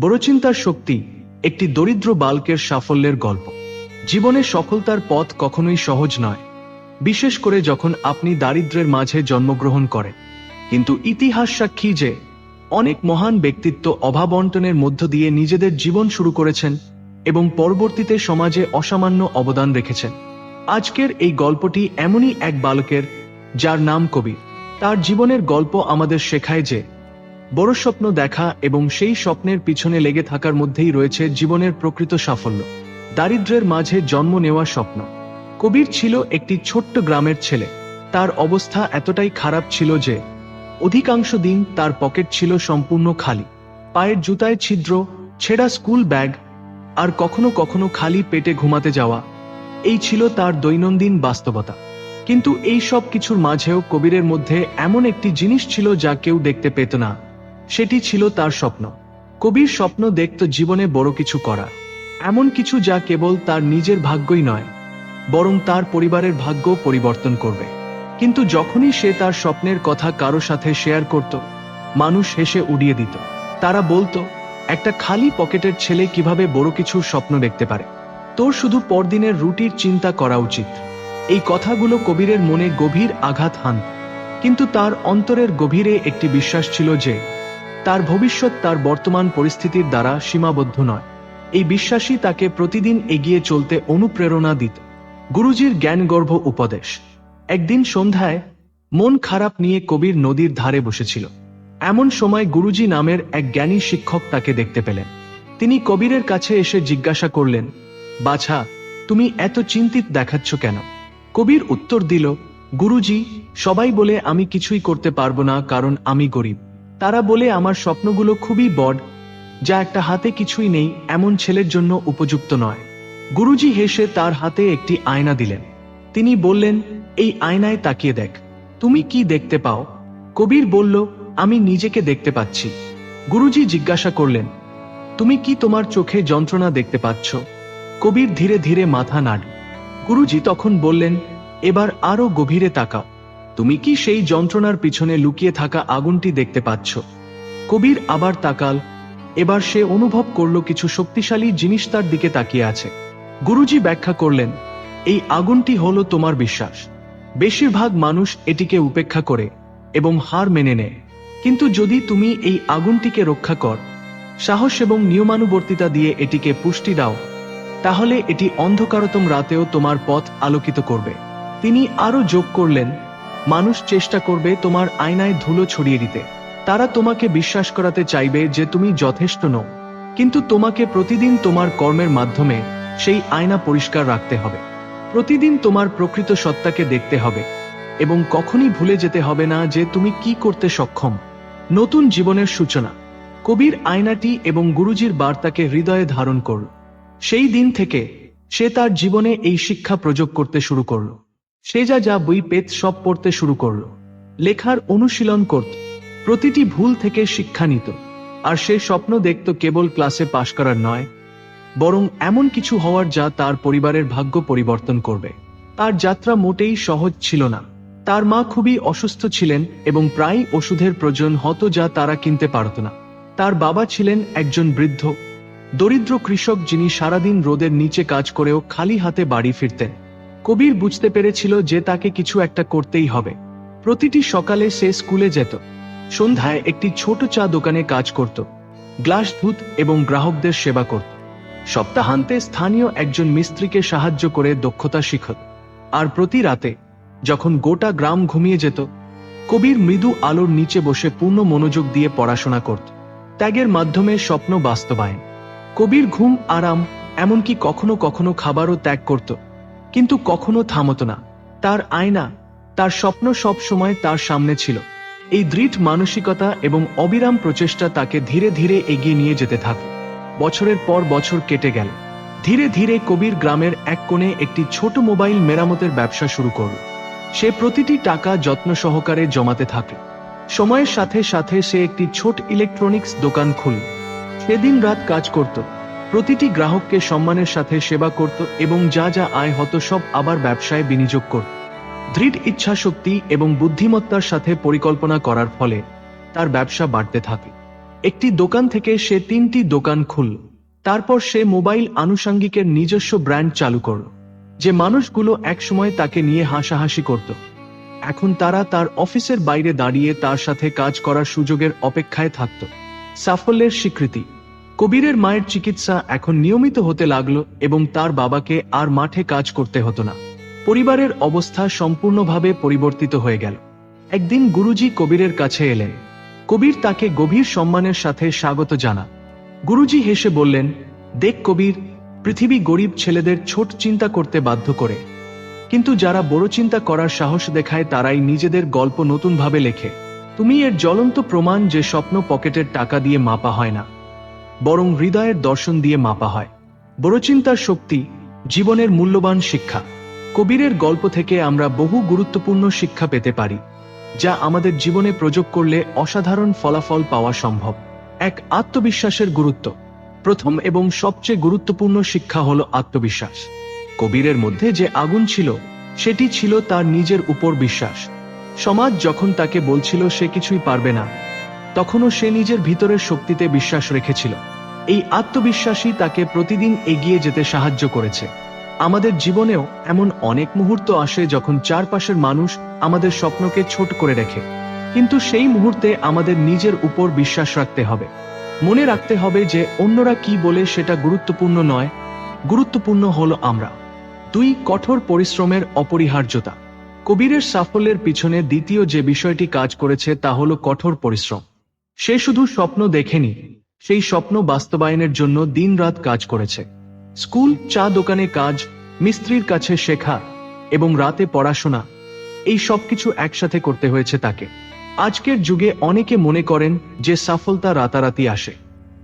বড় চিন্তার শক্তি একটি দরিদ্র বালকের সাফল্যের গল্প। জীবনে সফলতার পথ কখনোই সহজ নয়, বিশেষ করে যখন আপনি দারিদ্র্যের মাঝে জন্মগ্রহণ করেন। কিন্তু ইতিহাস সাক্ষী যে, অনেক মহান ব্যক্তিত্ব অভাব বন্টনের মধ্য দিয়ে নিজেদের জীবন শুরু করেছেন এবং পরবর্তীতে সমাজে অসামান্য অবদান রেখেছেন। আজকের এই গল্পটি এমনই এক বালকের, যার নাম কবি তার জীবনের গল্প আমাদের শেখায় যে বড় স্বপ্ন দেখা এবং সেই স্বপ্নের পিছনে লেগে থাকার মধ্যেই রয়েছে জীবনের প্রকৃত সাফল্য। দারিদ্র্যের মাঝে জন্ম নেওয়ার স্বপ্ন। কবির ছিল একটি ছোট্ট গ্রামের ছেলে। তার অবস্থা এতটাই খারাপ ছিল যে, অধিকাংশ দিন তার পকেট ছিল সম্পূর্ণ খালি। পায়ের জুতায় ছিদ্র, ছেঁড়া স্কুল ব্যাগ, আর কখনো কখনো খালি পেটে ঘুমাতে যাওয়া। এই ছিল তার দৈনন্দিন বাস্তবতা। কিন্তু এই সব কিছুর মাঝেও কবিরের মধ্যে এমন একটি জিনিস ছিল যা কেউ দেখতে পেত না। সেটি ছিল তার স্বপ্ন। কবির স্বপ্ন দেখত জীবনে বড় কিছু করা। এমন কিছু যা কেবল তার নিজের ভাগ্যই নয়, বরং তার পরিবারের ভাগ্য পরিবর্তন করবে। কিন্তু যখনই সে তার স্বপ্নের কথা কারও সাথে শেয়ার করত, মানুষ হেসে উড়িয়ে দিত। তারা বলতো, একটা খালি পকেটের ছেলে কীভাবে বড় কিছুর স্বপ্ন দেখতে পারে? তোর শুধু পরদিনের রুটির চিন্তা করা উচিত। এই কথাগুলো কবিরের মনে গভীর আঘাত হান কিন্তু তার অন্তরের গভীরে একটি বিশ্বাস ছিল যে তার ভবিষ্যৎ তার বর্তমান পরিস্থিতির দ্বারা সীমাবদ্ধ নয়। এই বিশ্বাসই তাকে প্রতিদিন এগিয়ে চলতে অনুপ্রেরণা দিত। গুরুজির জ্ঞানগর্ভ উপদেশ। একদিন সন্ধ্যায় মন খারাপ নিয়ে কবির নদীর ধারে বসেছিল। এমন সময় গুরুজি নামের এক জ্ঞানী শিক্ষক তাকে দেখতে পেলেন। তিনি কবিরের কাছে এসে জিজ্ঞাসা করলেন, বাছা, তুমি এত চিন্তিত দেখাচ্ছ কেন? কবির উত্তর দিল, গুরুজি, সবাই বলে আমি কিছুই করতে পারব না কারণ আমি গরিব। তারা বলে, আমার স্বপ্নগুলো খুবই বড়, যা একটা হাতে কিছুই নেই, এমন ছেলের জন্য উপযুক্ত নয়। গুরুজি হেসে তার হাতে একটি আয়না দিলেন। তিনি বললেন, এই আয়নায় তাকিয়ে দেখ, তুমি কি দেখতে পাও? কবির বলল, আমি নিজেকে দেখতে পাচ্ছি। গুরুজি জিজ্ঞাসা করলেন, তুমি কি তোমার চোখে যন্ত্রণা দেখতে পাচ্ছ? কবির ধীরে ধীরে মাথা নাড় গুরুজি তখন বললেন, এবার আরও গভীরে তাকাও। তুমি কি সেই যন্ত্রণার পিছনে লুকিয়ে থাকা আগুনটি দেখতে পাচ্ছ? কবির আবার তাকাল, এবার সে অনুভব করল কিছু শক্তিশালী জিনিস তার দিকে তাকিয়ে আছে। গুরুজি ব্যাখ্যা করলেন, এই আগুনটি হলো তোমার বিশ্বাস। বেশিরভাগ মানুষ এটিকে উপেক্ষা করে এবং হার মেনে নেয়। কিন্তু যদি তুমি এই আগুনটিকে রক্ষা কর, সাহস এবং নিয়মানুবর্তিতা দিয়ে এটিকে পুষ্টি দাও, তাহলে এটি অন্ধকারতম রাতেও তোমার পথ আলোকিত করবে। তিনি আরও যোগ করলেন মানুষ চেষ্টা করবে তোমার আয়নায় ধুলো ছড়িয়ে দিতে। তারা তোমাকে বিশ্বাস করাতে চাইবে যে তুমি যথেষ্ট নও। কিন্তু তোমাকে প্রতিদিন তোমার কর্মের মাধ্যমে সেই আয়না পরিষ্কার রাখতে হবে। প্রতিদিন তোমার প্রকৃত সত্তাকে দেখতে হবে এবং কখনই ভুলে যেতে হবে না যে তুমি কি করতে সক্ষম। নতুন জীবনের সূচনা। কবির আয়নাটি এবং গুরুজির বার্তাকে হৃদয়ে ধারণ করল। সেই দিন থেকে সে তার জীবনে এই শিক্ষা প্রযোগ করতে শুরু করল। সে যা যা বই পেত সব পড়তে শুরু করল। লেখার অনুশীলন করত। প্রতিটি ভুল থেকে শিক্ষা নিত। আর সে স্বপ্ন দেখত কেবল ক্লাসে পাশ করার নয়, বরং এমন কিছু হওয়ার যা তার পরিবারের ভাগ্য পরিবর্তন করবে। তার যাত্রা মোটেই সহজ ছিল না। তার মা খুবই অসুস্থ ছিলেন এবং প্রায় ওষুধের প্রয়োজন হতো যা তারা কিনতে পারত না। তার বাবা ছিলেন একজন বৃদ্ধ। দরিদ্র কৃষক যিনি সারাদিন রোদের নিচে কাজ করেও খালি হাতে বাড়ি ফিরতেন। কবির বুঝতে পেরেছিল যে তাকে কিছু একটা করতেই হবে। প্রতিটি সকালে সে স্কুলে যেত। সন্ধ্যায় একটি ছোট চা দোকানে কাজ করত। গ্লাস ধুত এবং গ্রাহকদের সেবা করত। সপ্তাহান্তে স্থানীয় একজন মিস্ত্রিকে সাহায্য করে দক্ষতা শিখত। আর প্রতি রাতে, যখন গোটা গ্রাম ঘুমিয়ে যেত, কবির মৃদু আলোর নিচে বসে পূর্ণ মনোযোগ দিয়ে পড়াশোনা করত। ত্যাগের মাধ্যমে স্বপ্ন বাস্তবায়ন। কবির ঘুম, আরাম, এমনকি কখনো কখনো খাবারও ত্যাগ করত। কিন্তু কখনো থামত না। তার আয়না, তার স্বপ্ন সব সময় তার সামনে ছিল। এই দৃঢ় মানসিকতা এবং অবিরাম প্রচেষ্টা তাকে ধীরে ধীরে এগিয়ে নিয়ে যেতে থাকল। বছরের পর বছর কেটে গেল। ধীরে ধীরে কবির গ্রামের এক কোণে একটি ছোট মোবাইল মেরামতের ব্যবসা শুরু করল। সে প্রতিটি টাকা যত্ন সহকারে জমাতে থাকে সময়ের সাথে সাথে সে একটি ছোট ইলেকট্রনিক্স দোকান খুলল। সেদিন রাত কাজ করত। প্রতিটি গ্রাহককে সম্মানের সাথে সেবা করত এবং যা যা আয় হতো সব আবার ব্যবসায় বিনিয়োগ করত। দৃঢ় ইচ্ছাশক্তি এবং বুদ্ধিমত্তার সাথে পরিকল্পনা করার ফলে তার ব্যবসা বাড়তে থাকে। একটি দোকান থেকে সে তিনটি দোকান খুলল। তারপর সে মোবাইল আনুষঙ্গিকের নিজস্ব ব্র্যান্ড চালু করল, যে মানুষগুলো একসময় তাকে নিয়ে হাসাহাসি করত। এখন তারা তার অফিসের বাইরে দাঁড়িয়ে তার সাথে কাজ করার সুযোগের অপেক্ষায় থাকত। সাফল্যের স্বীকৃতি। কবিরের মায়ের চিকিৎসা এখন নিয়মিত হতে লাগল এবং তার বাবাকে আর মাঠে কাজ করতে হতো না। পরিবারের অবস্থা সম্পূর্ণভাবে পরিবর্তিত হয়ে গেল। একদিন গুরুজি কবিরের কাছে এলেন। কবির তাকে গভীর সম্মানের সাথে স্বাগত জানা। গুরুজি হেসে বললেন, দেখ কবির, পৃথিবী গরিব ছেলেদের ছোট চিন্তা করতে বাধ্য করে। কিন্তু যারা বড় চিন্তা করার সাহস দেখায় তারাই নিজেদের গল্প নতুনভাবে লেখে। তুমি এর জ্বলন্ত প্রমাণ যে স্বপ্ন পকেটের টাকা দিয়ে মাপা হয় না। বরং হৃদয়ের দর্শন দিয়ে মাপা হয়। বড় চিন্তার শক্তি জীবনের মূল্যবান শিক্ষা। কবিরের গল্প থেকে আমরা বহু গুরুত্বপূর্ণ শিক্ষা পেতে পারি, যা আমাদের জীবনে প্রয়োগ করলে অসাধারণ ফলাফল পাওয়া সম্ভব। এক আত্মবিশ্বাসের গুরুত্ব। প্রথম এবং সবচেয়ে গুরুত্বপূর্ণ শিক্ষা হল আত্মবিশ্বাস। কবিরের মধ্যে যে আগুন ছিল, সেটি ছিল তার নিজের উপর বিশ্বাস। সমাজ যখন তাকে বলছিল সে কিছুই পারবে না তখনও সে নিজের ভিতরের শক্তিতে বিশ্বাস রেখেছিল। এই আত্মবিশ্বাসই তাকে প্রতিদিন এগিয়ে যেতে সাহায্য করেছে। আমাদের জীবনেও এমন অনেক মুহূর্ত আসে যখন চারপাশের মানুষ আমাদের স্বপ্নকে ছোট করে রাখে কিন্তু সেই মুহূর্তে আমাদের নিজের উপর বিশ্বাস রাখতে হবে। মনে রাখতে হবে যে অন্যরা কি বলে সেটা গুরুত্বপূর্ণ নয়। গুরুত্বপূর্ণ হলো আমরা। দুই কঠোর পরিশ্রমের অপরিহার্যতা। কবিরের সাফল্যের পিছনে দ্বিতীয় যে বিষয়টি কাজ করেছে তা হলো কঠোর পরিশ্রম। সে শুধু স্বপ্ন দেখেনি, সেই স্বপ্ন বাস্তবায়নের জন্য দিনরাত কাজ করেছে। স্কুল, চা দোকানে কাজ, মিস্ত্রির কাছে শেখা এবং রাতে পড়াশোনা, এই সবকিছু একসাথে করতে হয়েছে তাকে। আজকের যুগে অনেকে মনে করেন যে সাফলতা রাতারাতি আসে।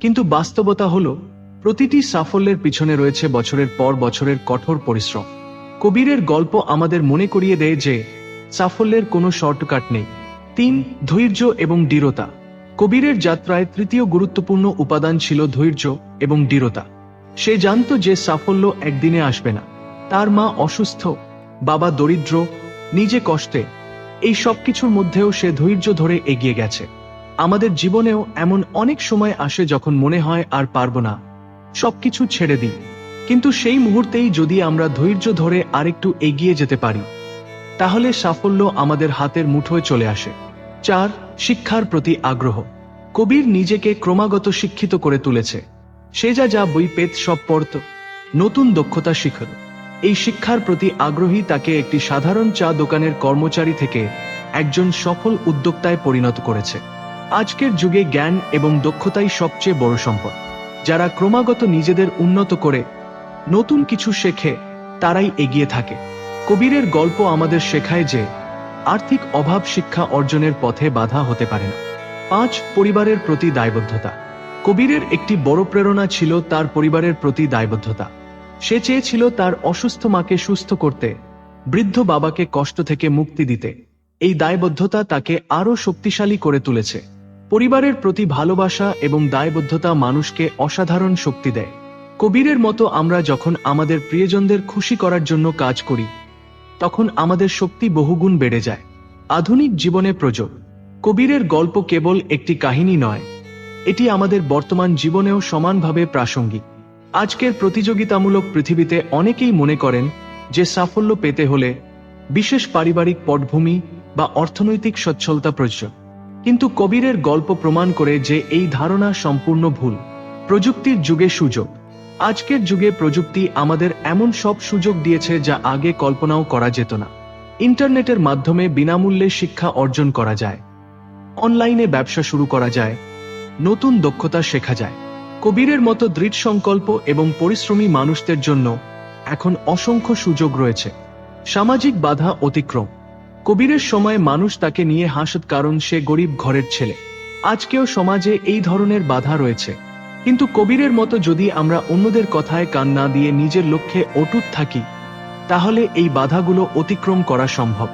কিন্তু বাস্তবতা হলো, প্রতিটি সাফল্যের পিছনে রয়েছে বছরের পর বছরের কঠোর পরিশ্রম। কবিরের গল্প আমাদের মনে করিয়ে দেয় যে, সাফল্যের কোনো শর্টকাট নেই। তিন, ধৈর্য এবং দৃঢ়তা। কবিরের যাত্রায় তৃতীয় গুরুত্বপূর্ণ উপাদান ছিল ধৈর্য এবং দৃঢ়তা। সে জানত যে সাফল্য একদিনে আসবে না। তার মা অসুস্থ, বাবা দরিদ্র, নিজে কষ্টে, এই সব কিছুর মধ্যেও সে ধৈর্য ধরে এগিয়ে গেছে। আমাদের জীবনেও এমন অনেক সময় আসে যখন মনে হয় আর পারব না। সবকিছু ছেড়ে দিই। কিন্তু সেই মুহূর্তেই যদি আমরা ধৈর্য ধরে আরেকটু এগিয়ে যেতে পারি, তাহলে সাফল্য আমাদের হাতের মুঠোয় চলে আসে। চার, শিক্ষার প্রতি আগ্রহ। কবির নিজেকে ক্রমাগত শিক্ষিত করে তুলেছে। সে যা যা বই পেত সব পড়ত। নতুন দক্ষতা শিখল। এই শিক্ষার প্রতি আগ্রহী তাকে একটি সাধারণ চা দোকানের কর্মচারী থেকে একজন সফল উদ্যোক্তায় পরিণত করেছে। আজকের যুগে জ্ঞান এবং দক্ষতাই সবচেয়ে বড় সম্পদ। যারা ক্রমাগত নিজেদের উন্নত করে নতুন কিছু শেখে, তারাই এগিয়ে থাকে। কবিরের গল্প আমাদের শেখায় যে আর্থিক অভাব শিক্ষা অর্জনের পথে বাধা হতে পারে না। পাঁচ, পরিবারের প্রতি দায়বদ্ধতা। কবিরের একটি বড় প্রেরণা ছিল তার পরিবারের প্রতি দায়বদ্ধতা। সে চেয়েছিল তার অসুস্থ মাকে সুস্থ করতে, বৃদ্ধ বাবাকে কষ্ট থেকে মুক্তি দিতে। এই দায়বদ্ধতা তাকে আরও শক্তিশালী করে তুলেছে। পরিবারের প্রতি ভালোবাসা এবং দায়বদ্ধতা মানুষকে অসাধারণ শক্তি দেয়। কবিরের মতো আমরা যখন আমাদের প্রিয়জনদের খুশি করার জন্য কাজ করি তখন আমাদের শক্তি বহুগুণ বেড়ে যায়। আধুনিক জীবনে প্রযোগ। কবিরের গল্প কেবল একটি কাহিনী নয়, এটি আমাদের বর্তমান জীবনেও সমানভাবে প্রাসঙ্গিক। আজকের প্রতিযোগিতামূলক পৃথিবীতে অনেকেই মনে করেন যে সাফল্য পেতে হলে বিশেষ পারিবারিক পটভূমি বা অর্থনৈতিক সচ্ছলতা প্রয়োজন কিন্তু কবিরের গল্প প্রমাণ করে যে এই ধারণা সম্পূর্ণ ভুল। প্রযুক্তির যুগে সুযোগ। আজকের যুগে প্রযুক্তি আমাদের এমন সব সুযোগ দিয়েছে যা আগে কল্পনাও করা যেত না। ইন্টারনেটের মাধ্যমে বিনামূল্যে শিক্ষা অর্জন করা যায়। অনলাইনে ব্যবসা শুরু করা যায়। নতুন দক্ষতা শেখা যায়। কবিরের মতো দৃঢ় সংকল্প এবং পরিশ্রমী মানুষদের জন্য এখন অসংখ্য সুযোগ রয়েছে। সামাজিক বাধা অতিক্রম। কবিরের সময় মানুষ তাকে নিয়ে হাসত কারণ সে গরিব ঘরের ছেলে। আজকেও সমাজে এই ধরনের বাধা রয়েছে। কিন্তু কবিরের মতো যদি আমরা অন্যদের কথায় কান না দিয়ে নিজের লক্ষ্যে অটুট থাকি, তাহলে এই বাধাগুলো অতিক্রম করা সম্ভব।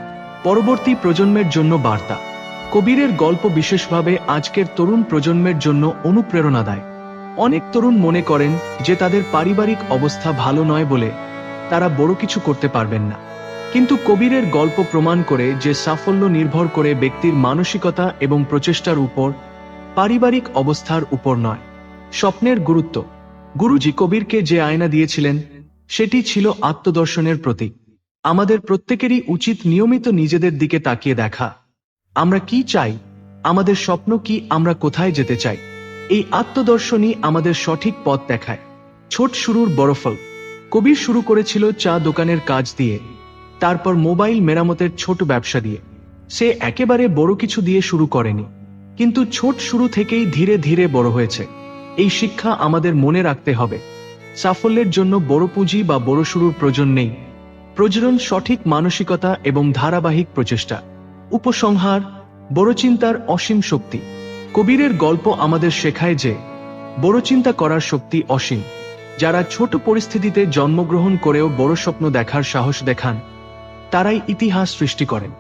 পরবর্তী প্রজন্মের জন্য বার্তা। কবিরের গল্প বিশেষভাবে আজকের তরুণ প্রজন্মের জন্য অনুপ্রেরণা দেয় অনেক তরুণ মনে করেন যে তাদের পারিবারিক অবস্থা ভালো নয় বলে তারা বড় কিছু করতে পারবেন না। কিন্তু কবিরের গল্প প্রমাণ করে যে সাফল্য নির্ভর করে ব্যক্তির মানসিকতা এবং প্রচেষ্টার উপর পারিবারিক অবস্থার উপর নয়। স্বপ্নের গুরুত্ব। গুরুজি কবিরকে যে আয়না দিয়েছিলেন, সেটি ছিল আত্মদর্শনের প্রতীক। আমাদের প্রত্যেকেরই উচিত নিয়মিত নিজেদের দিকে তাকিয়ে দেখা। আমরা কি চাই? আমাদের স্বপ্ন কি? আমরা কোথায় যেতে চাই? এই আত্মদর্শনই আমাদের সঠিক পথ দেখায়। ছোট শুরুর বরফল কবির শুরু করেছিল চা দোকানের কাজ দিয়ে। তারপর মোবাইল মেরামতের ছোট ব্যবসা দিয়ে। সে একেবারে বড় কিছু দিয়ে শুরু করেনি। কিন্তু ছোট শুরু থেকেই ধীরে ধীরে বড় হয়েছে। এই শিক্ষা আমাদের মনে রাখতে হবে। সাফল্যের জন্য বড় পুঁজি বা বড় শুরুর প্রয়োজন নেই। প্রয়োজন সঠিক মানসিকতা এবং ধারাবাহিক প্রচেষ্টা। উপসংহার, বড় চিন্তার অসীম শক্তি। কবিরের গল্প আমাদের শেখায় যে, বড় চিন্তা করার শক্তি অসীম। যারা ছোট পরিস্থিতিতে জন্মগ্রহণ করেও বড় স্বপ্ন দেখার সাহস দেখান, তারাই ইতিহাস সৃষ্টি করেন।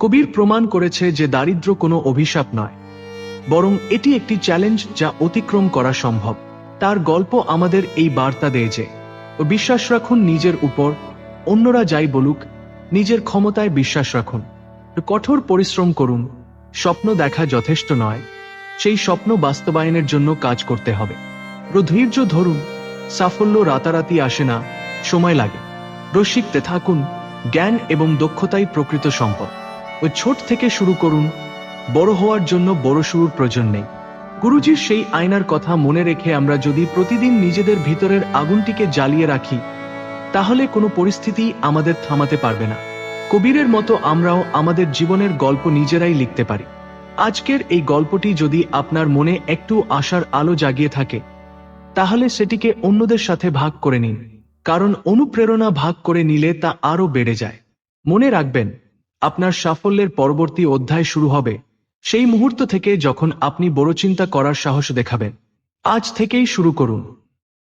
কবির প্রমাণ করেছে যে দারিদ্র কোনো অভিশাপ নয়। বরং এটি একটি চ্যালেঞ্জ যা অতিক্রম করা সম্ভব। তার গল্প আমাদের এই বার্তা দেয় যে, বিশ্বাস রাখুন নিজের উপর, অন্যরা যাই বলুক, নিজের ক্ষমতায় বিশ্বাস রাখুন। কঠোর পরিশ্রম করুন, স্বপ্ন দেখা যথেষ্ট নয়, সেই স্বপ্ন বাস্তবায়নের জন্য কাজ করতে হবে। ধৈর্য ধরুন, সাফল্য রাতারাতি আসে না, সময় লাগে। রসিকতে থাকুন, জ্ঞান এবং দক্ষতাই প্রকৃত সম্পদ। ওই ছোট থেকে শুরু করুন বড় হওয়ার জন্য বড় শুরুর প্রয়োজন নেই। গুরুজির সেই আয়নার কথা মনে রেখে আমরা যদি প্রতিদিন নিজেদের ভিতরের আগুনটিকে জ্বালিয়ে রাখি, তাহলে কোনো পরিস্থিতি আমাদের থামাতে পারবে না। কবিরের মতো আমরাও আমাদের জীবনের গল্প নিজেরাই লিখতে পারি। আজকের এই গল্পটি যদি আপনার মনে একটু আশার আলো জাগিয়ে থাকে, তাহলে সেটিকে অন্যদের সাথে ভাগ করে নিন, কারণ অনুপ্রেরণা ভাগ করে নিলে তা আরও বেড়ে যায়। মনে রাখবেন, আপনার সাফল্যের পরবর্তী অধ্যায় শুরু হবে। সেই মুহূর্ত থেকে যখন আপনি বড় চিন্তা করার সাহস দেখাবেন আজ থেকেই শুরু করুন।